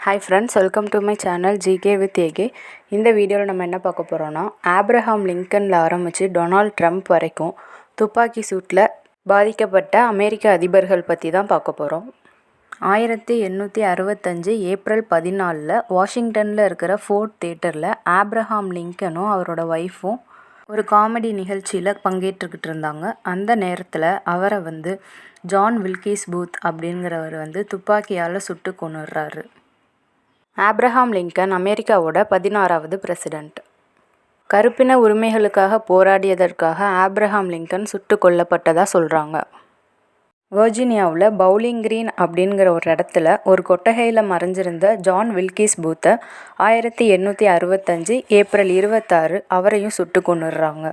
Hi friends welcome to my channel GK with AK இந்த வீடியோவில் நம்ம என்ன பார்க்க போகிறோன்னா ஆப்ரஹாம் லிங்கனில் ஆரம்பித்து டொனால்ட் ட்ரம்ப் வரைக்கும் துப்பாக்கி சூட்டில் பாதிக்கப்பட்ட அமெரிக்க அதிபர்கள் பற்றி தான் பார்க்க போகிறோம் ஆயிரத்தி எண்ணூற்றி அறுபத்தஞ்சு ஏப்ரல் பதினாலில் வாஷிங்டனில் இருக்கிற ஃபோர்ட் தேட்டரில் ஆப்ரஹாம் லிங்கனும் அவரோட ஒய்ஃபும் ஒரு காமெடி நிகழ்ச்சியில் பங்கேற்றுக்கிட்டு இருந்தாங்க. அந்த நேரத்தில் அவரை வந்து ஜான் வில்கீஸ் பூத் அப்படிங்கிறவர் வந்து துப்பாக்கியால் சுட்டு கொன்னுடுறாரு. ஆப்ரஹாம் லிங்கன் அமெரிக்காவோட பதினாறாவது பிரசிடெண்ட். கருப்பின உரிமைகளுக்காக போராடியதற்காக ஆப்ரஹாம் லிங்கன் சுட்டு கொல்லப்பட்டதாக சொல்கிறாங்க வர்ஜீனியாவில் பவுலிங் கிரீன் அப்படிங்கிற ஒரு இடத்துல ஒரு கொட்டகையில் மறைஞ்சிருந்த ஜான் வில்கிஸ் பூத்தை ஆயிரத்தி எண்ணூற்றி அறுபத்தஞ்சி ஏப்ரல் இருபத்தாறு அவரையும் சுட்டு கொண்டுடுறாங்க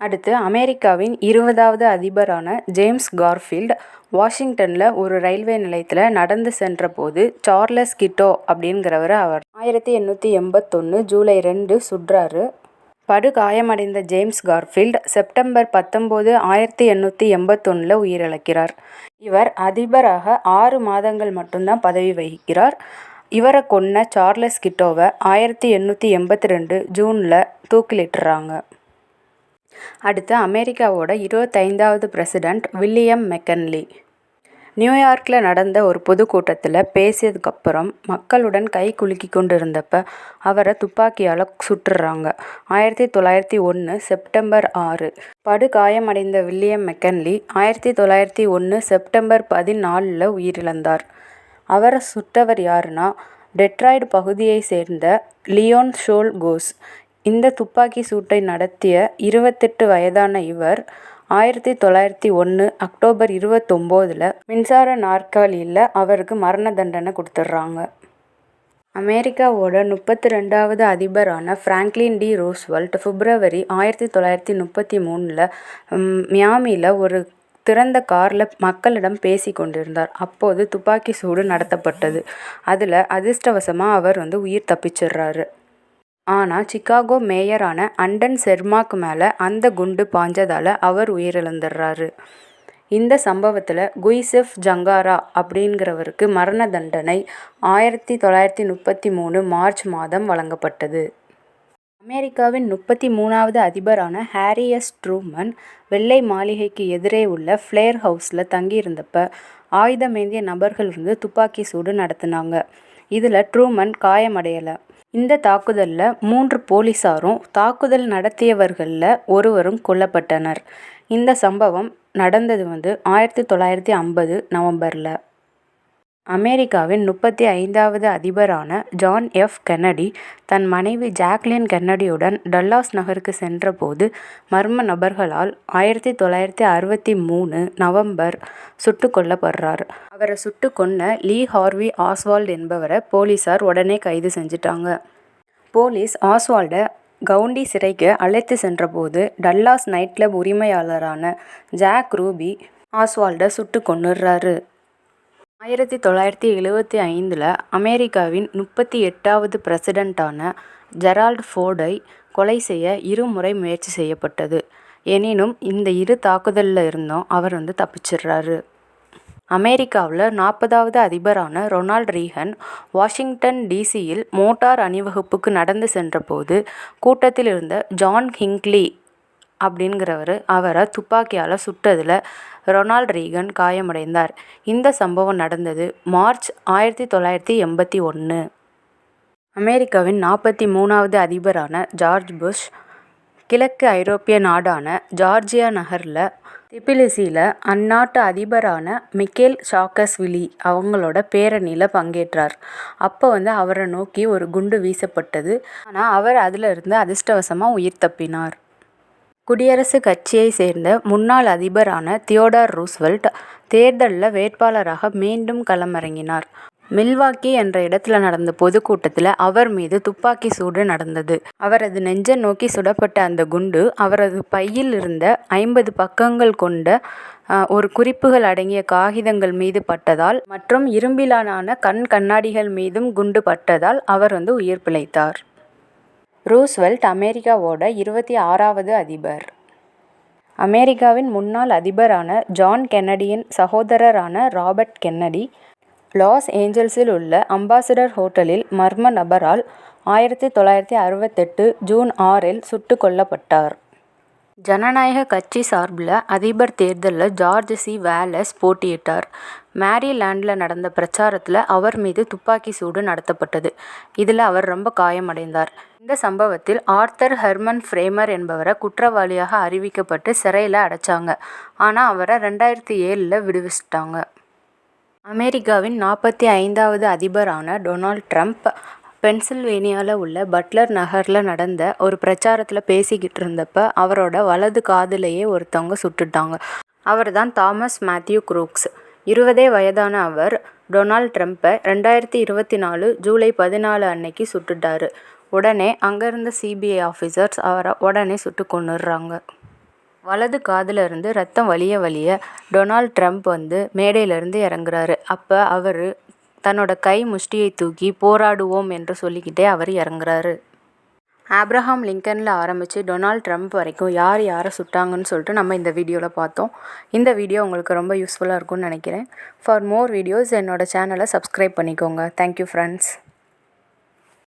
அடுத்து அமெரிக்காவின் இருபதாவது அதிபரான ஜேம்ஸ் கார்ஃபீல்ட் வாஷிங்டனில் ஒரு ரயில்வே நிலையத்தில் நடந்து சென்றபோது சார்லஸ் கிட்டோ அப்படிங்கிறவர் அவர். ஆயிரத்தி எண்ணூற்றி எண்பத்தொன்று ஜூலை ரெண்டு சுடுறாரு படுகாயமடைந்த ஜேம்ஸ் கார்ஃபீல்ட் செப்டம்பர் பத்தொம்போது ஆயிரத்தி எண்ணூற்றி எண்பத்தொன்னில் உயிரிழக்கிறார். இவர் அதிபராக ஆறு மாதங்கள் மட்டும்தான் பதவி வகிக்கிறார். இவரை கொன்ன சார்லஸ் கிட்டோவை ஆயிரத்தி எண்ணூற்றி எண்பத்தி ரெண்டு ஜூனில் தூக்கிலிட்டுறாங்க. அடுத்து அமெரிக்காவோட இருபத்தைந்தாவது பிரசிடெண்ட் வில்லியம் மெக்கன்லி. நியூயார்க்கில் நடந்த ஒரு பொதுக்கூட்டத்தில் பேசியதுக்கப்புறம் மக்களுடன் கை குலுக்கி கொண்டிருந்தப்ப அவரை துப்பாக்கியால் சுட்டுறாங்க. ஆயிரத்தி தொள்ளாயிரத்தி ஒன்று செப்டம்பர் ஆறு. படுகாயமடைந்த வில்லியம் மெக்கன்லி ஆயிரத்தி தொள்ளாயிரத்தி ஒன்று செப்டம்பர் பதினாலில் உயிரிழந்தார். அவரை சுட்டவர் யாருன்னா டெட்ராய்டு பகுதியை சேர்ந்த லியோன் ஷோல் கோஸ் இந்த துப்பாக்கி சூட்டை நடத்திய இருபத்தெட்டு வயதான இவர் ஆயிரத்தி தொள்ளாயிரத்தி ஒன்று அக்டோபர் இருபத்தொம்போதில் மின்சார நாற்காலியில் அவருக்கு மரண தண்டனை கொடுத்துட்றாங்க அமெரிக்காவோட முப்பத்தி ரெண்டாவது அதிபரான ஃப்ராங்க்லின் டி ரூஸ்வெல்ட் பிப்ரவரி ஆயிரத்தி தொள்ளாயிரத்தி முப்பத்தி மூணில் மியாமியில் ஒரு திறந்த காரில் மக்களிடம் பேசி கொண்டிருந்தார். அப்போது துப்பாக்கி சூடு நடத்தப்பட்டது. அதில் அதிர்ஷ்டவசமாக அவர் வந்து உயிர் தப்பிச்சிடுறாரு ஆனால் சிகாகோ மேயரான அண்டன் செர்மாக்கு மேலே அந்த குண்டு பாஞ்சதால் அவர் உயிரிழந்துடுறாரு. இந்த சம்பவத்தில் குய்செஃப் ஜங்காரா அப்படிங்கிறவருக்கு மரண தண்டனை ஆயிரத்தி தொள்ளாயிரத்தி முப்பத்தி மூணு மார்ச் மாதம் வழங்கப்பட்டது. அமெரிக்காவின் முப்பத்தி மூணாவது அதிபரான ஹாரியஸ் ட்ரூமன் வெள்ளை மாளிகைக்கு எதிரே உள்ள ஃப்ளேர் ஹவுஸில் தங்கியிருந்தப்ப ஆயுதமேந்திய நபர்கள் வந்து துப்பாக்கி சூடு நடத்தினாங்க. இதில் ட்ரூமன் காயமடையலை. இந்த தாக்குதலில் மூன்று போலீசாரும் தாக்குதல் நடத்தியவர்களில் ஒருவரும் கொல்லப்பட்டனர். இந்த சம்பவம் நடந்தது வந்து ஆயிரத்தி தொள்ளாயிரத்தி ஐம்பது நவம்பரில். அமெரிக்காவின் முப்பத்தி ஐந்தாவது அதிபரான ஜான் எஃப். கென்னடி தன் மனைவி ஜாக்லின் கென்னடியுடன் டல்லாஸ் நகருக்கு சென்றபோது மர்ம நபர்களால் ஆயிரத்தி தொள்ளாயிரத்தி அறுபத்தி மூணு நவம்பர் சுட்டு கொல்லப்படுறார். அவரை சுட்டு கொன்ன லீ ஹார்வி ஆஸ்வால்ட் என்பவரை போலீஸார் உடனே கைது செஞ்சிட்டாங்க. போலீஸ் ஆஸ்வால்டை கவுண்டி சிறைக்கு அழைத்து சென்றபோது டல்லாஸ் நைட் கிளப் உரிமையாளரான ஜாக் ரூபி ஆஸ்வால்டை சுட்டு கொன்னுடுறாரு ஆயிரத்தி தொள்ளாயிரத்தி எழுவத்தி ஐந்தில் அமெரிக்காவின் முப்பத்தி எட்டாவது பிரசிடெண்ட்டான ஜெரால்ட் ஃபோர்டை கொலை செய்ய இருமுறை முயற்சி செய்யப்பட்டது. எனினும் இந்த இரு தாக்குதலில் இருந்தும் அவர் வந்து தப்பிச்சிடுறாரு அமெரிக்காவில் நாற்பதாவது அதிபரான ரொனால்ட் ரீகன் வாஷிங்டன் டிசியில் மோட்டார் அணிவகுப்புக்கு நடந்து சென்றபோது கூட்டத்தில் இருந்த ஜான் ஹிங்க்லி அப்படிங்கிறவர் அவரை துப்பாக்கியால் சுட்டதில் ரொனால்ட் ரீகன் காயமடைந்தார். இந்த சம்பவம் நடந்தது மார்ச் ஆயிரத்தி தொள்ளாயிரத்தி எண்பத்தி ஒன்று அமெரிக்காவின் நாற்பத்தி மூணாவது அதிபரான ஜார்ஜ் புஷ் கிழக்கு ஐரோப்பிய நாடான ஜார்ஜியா நகரில் திபிலிசியில் அந்நாட்டு அதிபரான மிக்கேல் சாக்கஸ்விலி அவங்களோட பேரணியில் பங்கேற்றார். அப்போ வந்து அவரை நோக்கி ஒரு குண்டு வீசப்பட்டது. ஆனால் அவர் அதில் இருந்து அதிர்ஷ்டவசமாக உயிர் தப்பினார். குடியரசுக் கட்சியை சேர்ந்த முன்னாள் அதிபரான தியோடார் ரூஸ்வெல்ட் தேர்தலில் வேட்பாளராக மீண்டும் களமிறங்கினார். மில்வாக்கி என்ற இடத்துல நடந்த பொதுக்கூட்டத்தில் அவர் மீது துப்பாக்கி சூடு நடந்தது. அவரது நெஞ்சை நோக்கி சுடப்பட்ட அந்த குண்டு அவரது பையில் இருந்த ஐம்பது பக்கங்கள் கொண்ட ஒரு குறிப்புகள் அடங்கிய காகிதங்கள் மீது பட்டதால் மற்றும் இரும்பிலான கண் கண்ணாடிகள் மீதும் குண்டு பட்டதால் அவர் வந்து உயிர் பிழைத்தார். ரூஸ்வெல்ட் அமெரிக்காவோட இருபத்தி ஆறாவது அதிபர் அமெரிக்காவின் முன்னாள் அதிபரான ஜான் கென்னடியின் சகோதரரான ராபர்ட் கென்னடி லாஸ் ஏஞ்சல்ஸில் உள்ள அம்பாசிடர் ஹோட்டலில் மர்ம நபரால் ஆயிரத்தி தொள்ளாயிரத்தி அறுபத்தெட்டு ஜூன் ஆறில் சுட்டுக் கொல்லப்பட்டார். ஜனநாயக கட்சி சார்பில் அதிபர் தேர்தலில் ஜார்ஜ் சி. வேலஸ் போட்டியிட்டார். மேரிலேண்டில் நடந்த பிரச்சாரத்தில் அவர் மீது துப்பாக்கி சூடு நடத்தப்பட்டது. இதில் அவர் ரொம்ப காயமடைந்தார். இந்த சம்பவத்தில் ஆர்தர் ஹெர்மன் ஃப்ரேமர் என்பவரை குற்றவாளியாக அறிவிக்கப்பட்டு சிறையில் அடைச்சாங்க. ஆனால் அவரை ரெண்டாயிரத்தி ஏழில் விடுவிச்சிட்டாங்க. அமெரிக்காவின் நாற்பத்தி ஐந்தாவது அதிபரான டொனால்ட் ட்ரம்ப் பென்சில்வேனியாவில் உள்ள பட்லர் நகரில் நடந்த ஒரு பிரச்சாரத்தில் பேசிக்கிட்டு இருந்தப்ப அவரோட வலது காதிலேயே ஒருத்தவங்க சுட்டுட்டாங்க. அவர் தான் தாமஸ் மேத்யூ குரூக்ஸ். இருபதே வயதான அவர் டொனால்ட் ட்ரம்ப்பை ரெண்டாயிரத்தி இருபத்தி நாலு ஜூலை பதினாலு அன்னைக்கு சுட்டுட்டாரு. உடனே அங்கேருந்த சிபிஐ ஆஃபீஸர்ஸ் அவரை உடனே சுட்டு கொண்டுடுறாங்க வலது காதிலிருந்து ரத்தம் வழிய வழிய டொனால்ட் ட்ரம்ப் வந்து மேடையில இருந்து இறங்குறாரு. அப்போ அவர் தன்னோட கை முஷ்டியை தூக்கி போராடுவோம் என்று சொல்லிக்கிட்டே அவர் இறங்குறாரு. ஆப்ரஹாம் லிங்கனில் ஆரம்பித்து டொனால்ட் ட்ரம்ப் வரைக்கும் யார் யாரை சுட்டாங்கன்னு சொல்லிட்டு நம்ம இந்த வீடியோவில் பார்த்தோம். இந்த வீடியோ உங்களுக்கு ரொம்ப யூஸ்ஃபுல்லாக இருக்கும்னு நினைக்கிறேன். ஃபார் மோர் வீடியோஸ் என்னோடய சேனலை சப்ஸ்கிரைப் பண்ணிக்கோங்க. Thank you